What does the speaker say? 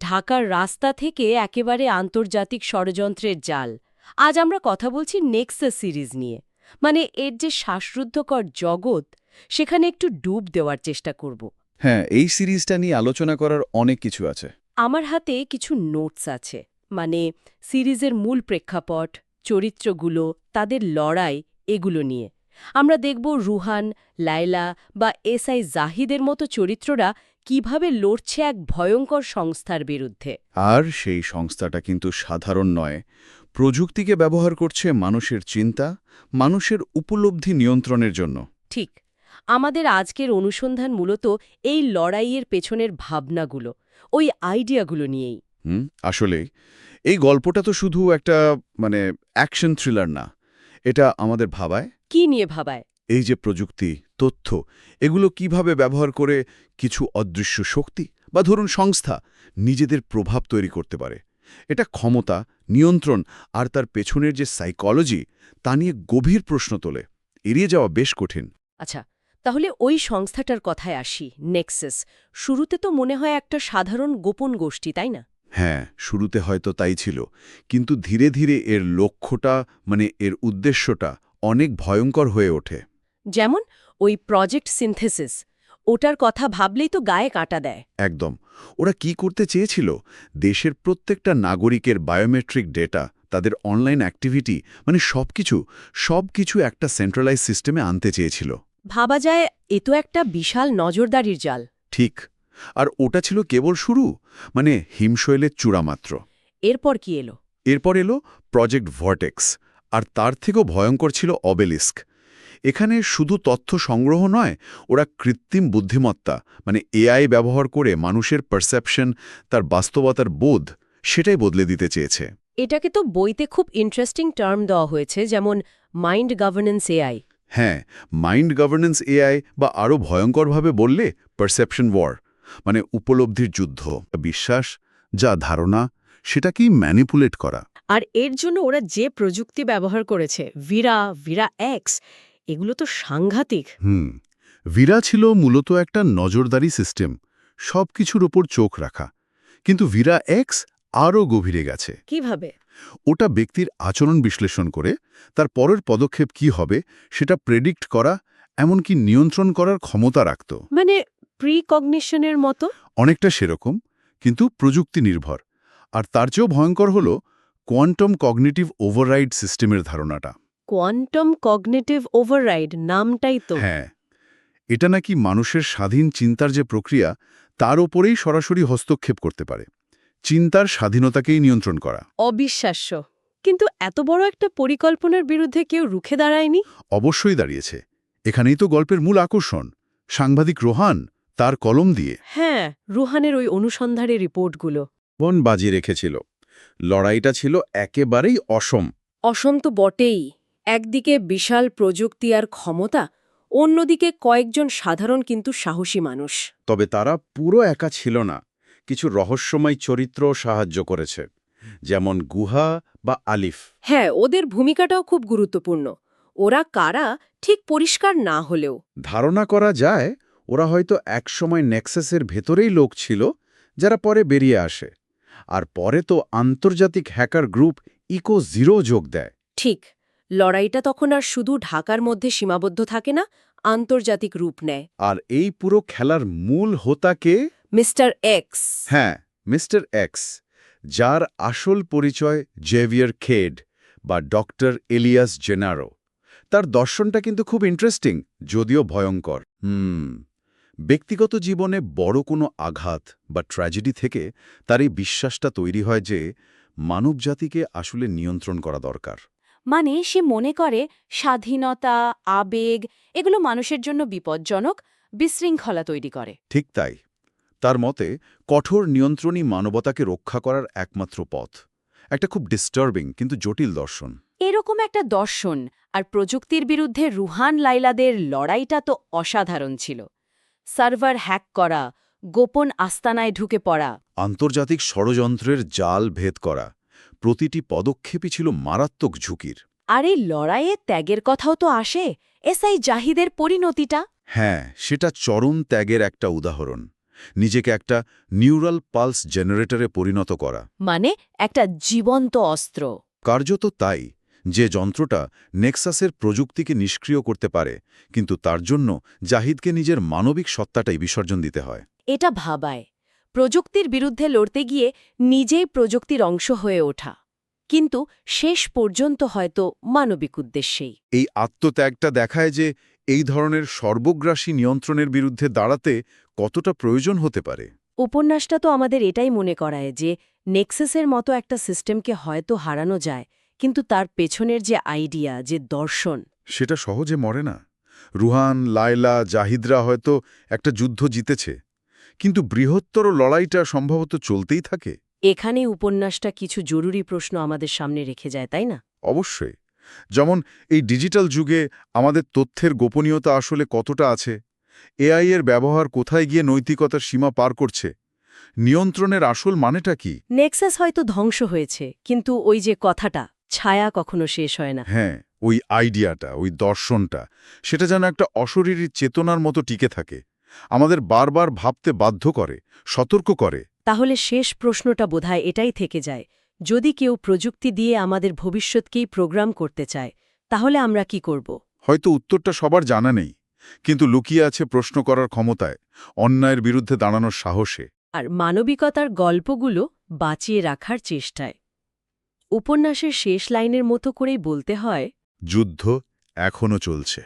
ঢাকার রাস্তা থেকে একেবারে আন্তর্জাতিক ষড়যন্ত্রের জাল। আজ আমরা কথা বলছি নেক্সাস সিরিজ নিয়ে। মানে এর যে শ্বাসরুদ্ধকর জগৎ সেখানে একটু ডুব দেওয়ার চেষ্টা করব। হ্যাঁ এই সিরিজটা নিয়ে আলোচনা করার অনেক কিছু আছে। আমার হাতে কিছু নোটস আছে। মানে সিরিজের মূল প্রেক্ষাপট চরিত্রগুলো তাদের লড়াই এগুলো নিয়ে। আমরা দেখব রুহান লায়লা বা এস আই জাহিদের মতো চরিত্ররা কীভাবে লড়ছে এক ভয়ঙ্কর সংস্থার বিরুদ্ধে। আর সেই সংস্থাটা কিন্তু সাধারণ নয়। প্রযুক্তিকে ব্যবহার করছে মানুষের চিন্তা মানুষের উপলব্ধি নিয়ন্ত্রণের জন্য। ঠিক আমাদের আজকের অনুসন্ধান মূলত এই লড়াইয়ের পেছনের ভাবনাগুলো ওই আইডিয়াগুলো নিয়েই। হুম আসলে এই গল্পটা তো শুধু একটা মানে অ্যাকশন থ্রিলার না। এটা আমাদের ভাবায় কি নিয়ে ভাবায়? এই যে প্রযুক্তি তথ্য এগুলো কীভাবে ব্যবহার করে কিছু অদৃশ্য শক্তি বা ধরুন সংস্থা নিজেদের প্রভাব তৈরি করতে পারে? এটা ক্ষমতা নিয়ন্ত্রণ আর তার পেছনের যে সাইকোলজি তা নিয়ে গভীর প্রশ্ন তোলে। এড়িয়ে যাওয়া বেশ কঠিন। আচ্ছা তাহলে ওই সংস্থাটার কথায় আসি নেক্সেস শুরুতে তো মনে হয় একটা সাধারণ গোপন গোষ্ঠী তাই না? হ্যাঁ শুরুতে হয়তো তাই ছিল। কিন্তু ধীরে ধীরে এর লক্ষ্যটা মানে এর উদ্দেশ্যটা অনেক ভয়ঙ্কর হয়ে ওঠে। যেমন ওই প্রজেক্ট সিনথেসিস ওটার কথা ভাবলেই তো গায়ে কাটা দেয়। একদম। ওরা কি করতে চেয়েছিল? দেশের প্রত্যেকটা নাগরিকের বায়োমেট্রিক ডেটা তাদের অনলাইন অ্যাক্টিভিটি মানে সবকিছু সবকিছু একটা সেন্ট্রালাইজ সিস্টেমে আনতে চেয়েছিল। ভাবা যায় এ তো একটা বিশাল নজরদারির জাল। ঠিক। আর ওটা ছিল কেবল শুরু? মানে হিমশৈলের চূড়ামাত্র। এরপর কি এলো? এরপর এলো প্রজেক্ট ভর্টেক্স আর তার থেকেও ভয়ঙ্কর ছিল অবেলিস্ক। এখানে শুধু তথ্য সংগ্রহ নয় ওরা কৃত্রিম বুদ্ধিমত্তা মানে এআই ব্যবহার করে মানুষের পারসেপশন তার বাস্তবতার বোধ সেটাই বদলে দিতে চেয়েছে। এটাকে তো বইতে খুব ইন্টারেস্টিং টার্ম দেওয়া হয়েছে যেমন মাইন্ড গভর্নেন্স এআই। হ্যাঁ মাইন্ড গভর্নেন্স এআই বা আরও ভয়ঙ্করভাবে বললে পারসেপশন ওয়ার মানে উপলব্ধির যুদ্ধ। বিশ্বাস যা ধারণা সেটাকেই ম্যানিপুলেট করা। আর এর জন্য ওরা যে প্রযুক্তি ব্যবহার করেছে ভিরা ভিরা এক্স এগুলো তো সাংঘাতিক। হুম ভিরা ছিল মূলত একটা নজরদারি সিস্টেম সব কিছুর ওপর চোখ রাখা। কিন্তু ভিরা এক্স আরও গভীরে গেছে। কীভাবে? ওটা ব্যক্তির আচরণ বিশ্লেষণ করে তার পরের পদক্ষেপ কি হবে সেটা প্রেডিক্ট করা এমনকি নিয়ন্ত্রণ করার ক্ষমতা রাখত। মানে প্রিকগনিশনের মতো? অনেকটা সেরকম কিন্তু প্রযুক্তি নির্ভর। আর তার চেয়েও ভয়ঙ্কর হল কোয়ান্টাম কগনিটিভ ওভাররাইড সিস্টেমের ধারণাটা। কোয়ান্টাম কগনিটিভ ওভাররাইড নামটাই তো। হ্যাঁ এটা নাকি মানুষের স্বাধীন চিন্তার যে প্রক্রিয়া তার ওপরেই সরাসরি হস্তক্ষেপ করতে পারে। চিন্তার স্বাধীনতাকেই নিয়ন্ত্রণ করা। অবিশ্বাস্য। কিন্তু এত বড় একটা পরিকল্পনার বিরুদ্ধে কেউ রুখে দাঁড়ায়নি? অবশ্যই দাঁড়িয়েছে। এখানেই তো গল্পের মূল আকর্ষণ। সাংবাদিক রোহান তার কলম দিয়ে। হ্যাঁ রুহানের ওই অনুসন্ধানের রিপোর্টগুলো। বন বাজি রেখেছিল। লড়াইটা ছিল একেবারেই অসম। অসম তো বটেই। একদিকে বিশাল প্রযুক্তি আর ক্ষমতা অন্যদিকে কয়েকজন সাধারণ কিন্তু সাহসী মানুষ। তবে তারা পুরো একা ছিল না। কিছু রহস্যময় চরিত্র সাহায্য করেছে যেমন গুহা বা আলিফ। হ্যাঁ ওদের ভূমিকাটাও খুব গুরুত্বপূর্ণ। ওরা কারা ঠিক পরিষ্কার না হলেও। ধারণা করা যায় ওরা হয়তো একসময় নেক্সাসের ভেতরেই লোক ছিল যারা পরে বেরিয়ে আসে। আর পরে তো আন্তর্জাতিক হ্যাকার গ্রুপ ইকো জিরো যোগ দেয়। ঠিক লড়াইটা তখন আর শুধু ঢাকার মধ্যে সীমাবদ্ধ থাকে না আন্তর্জাতিক রূপ নেয়। আর এই পুরো খেলার মূল হোতাকে মিস্টার এক্স। হ্যাঁ মিস্টার এক্স যার আসল পরিচয় জেভিয়ার খেড বা ডক্টর এলিয়াস জেনারো। তার দর্শনটা কিন্তু খুব ইন্টারেস্টিং যদিও ভয়ঙ্কর। হুম। ব্যক্তিগত জীবনে বড় কোনো আঘাত বা ট্র্যাজেডি থেকে তার এই বিশ্বাসটা তৈরি হয় যে মানবজাতিকে আসলে নিয়ন্ত্রণ করা দরকার। মানে সে মনে করে স্বাধীনতা আবেগ এগুলো মানুষের জন্য বিপজ্জনক বিশৃঙ্খলা তৈরি করে। ঠিক তাই। তার মতে কঠোর নিয়ন্ত্রণই মানবতাকে রক্ষা করার একমাত্র পথ। একটা খুব ডিস্টার্বিং কিন্তু জটিল দর্শন। এরকম একটা দর্শন আর প্রযুক্তির বিরুদ্ধে রুহান লাইলাদের লড়াইটা তো অসাধারণ ছিল। সার্ভার হ্যাক করা গোপন আস্তানায় ঢুকে পড়া। আন্তর্জাতিক ষড়যন্ত্রের জাল ভেদ করা প্রতিটি পদক্ষেপই ছিল মারাত্মক ঝুঁকির। আর এই লড়াইয়ে ত্যাগের কথাও তো আসে। এসআই জাহিদের পরিণতিটা? হ্যাঁ সেটা চরম ত্যাগের একটা উদাহরণ। নিজেকে একটা নিউরাল পালস জেনারেটরে পরিণত করা। মানে একটা জীবন্ত অস্ত্র। কার্যত তাই। যে যন্ত্রটা নেক্সাসের প্রযুক্তিকে নিষ্ক্রিয় করতে পারে কিন্তু তার জন্য জাহিদকে নিজের মানবিক সত্তাটাই বিসর্জন দিতে হয়। এটা ভাবায়। প্রযুক্তির বিরুদ্ধে লড়তে গিয়ে নিজেই প্রযুক্তির অংশ হয়ে ওঠা। কিন্তু শেষ পর্যন্ত হয়তো মানবিক উদ্দেশ্যেই। এই আত্মত্যাগটা দেখায় যে এই ধরনের সর্বগ্রাসী নিয়ন্ত্রণের বিরুদ্ধে দাঁড়াতে কতটা প্রয়োজন হতে পারে। উপন্যাসটা তো আমাদের এটাই মনে করায় যে নেক্সাসের মতো একটা সিস্টেমকে হয়তো হারানো যায় কিন্তু তার পেছনের যে আইডিয়া যে দর্শন সেটা সহজে মরে না। রুহান লায়লা জাহিদরা হয়তো একটা যুদ্ধ জিতেছে। কিন্তু বৃহত্তর লড়াইটা সম্ভবত চলতেই থাকে। এখানেই উপন্যাসটা কিছু জরুরি প্রশ্ন আমাদের সামনে রেখে যায় তাই না? অবশ্যই। যেমন এই ডিজিটাল যুগে আমাদের তথ্যের গোপনীয়তা আসলে কতটা আছে? এআই এর ব্যবহার কোথায় গিয়ে নৈতিকতার সীমা পার করছে? নিয়ন্ত্রণের আসল মানেটা কি? নেক্সাস হয়তো ধ্বংস হয়েছে কিন্তু ওই যে কথাটা ছায়া কখনো শেষ হয় না। হ্যাঁ ওই আইডিয়াটা ওই দর্শনটা সেটা যেন একটা অশরীরী চেতনার মতো টিকে থাকে। আমাদের বারবার ভাবতে বাধ্য করে সতর্ক করে। তাহলে শেষ প্রশ্নটা বোধহয় এটাই থেকে যায়। যদি কেউ প্রযুক্তি দিয়ে আমাদের ভবিষ্যৎকেই প্রোগ্রাম করতে চায় তাহলে আমরা কি করব? হয়তো উত্তরটা সবার জানা নেই কিন্তু লুকিয়ে আছে প্রশ্ন করার ক্ষমতায় অন্যায়ের বিরুদ্ধে দাঁড়ানোর সাহসে। আর মানবিকতার গল্পগুলো বাঁচিয়ে রাখার চেষ্টায়। উপন্যাসের শেষ লাইনের মতো করেই বলতে হয় যুদ্ধ এখনও চলছে।